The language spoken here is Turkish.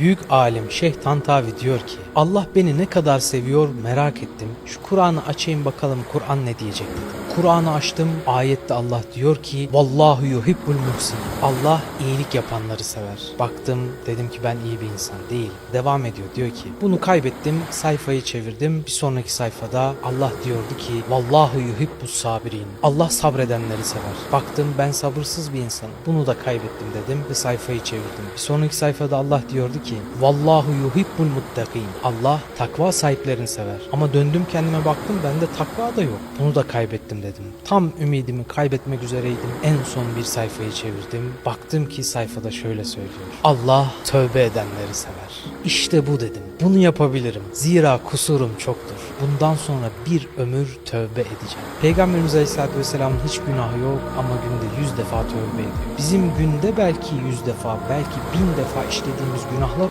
Büyük alim Şeyh Tantavi diyor ki Allah beni ne kadar seviyor merak ettim. Şu Kur'an'ı açayım bakalım Kur'an ne diyecek dedim. Kur'an'ı açtım ayette Allah diyor ki Vallahu yuhibbul muhsin. Allah iyilik yapanları sever. Baktım dedim ki ben iyi bir insan değil. Devam ediyor diyor ki bunu kaybettim sayfayı çevirdim. Bir sonraki sayfada Allah diyordu ki Vallahu yuhibbus sabirin. Allah sabredenleri sever. Baktım ben sabırsız bir insanım. Bunu da kaybettim dedim ve sayfayı çevirdim. Bir sonraki sayfada Allah diyordu ki Vallahu yuhibbul muttakin. Allah takva sahiplerini sever. Ama döndüm kendime baktım bende takva da yok. Bunu da kaybettim dedim. Tam ümidimi kaybetmek üzereydim. En son bir sayfayı çevirdim. Baktım ki sayfada şöyle söylüyor. Allah tövbe edenleri sever. İşte bu dedim. Bunu yapabilirim. Zira kusurum çoktur. Bundan sonra bir ömür tövbe edeceğim. Peygamberimiz Aleyhisselatü Vesselam'ın hiç günahı yok ama günde yüz defa tövbe ediyor. Bizim günde belki yüz defa, belki bin defa işlediğimiz günahlar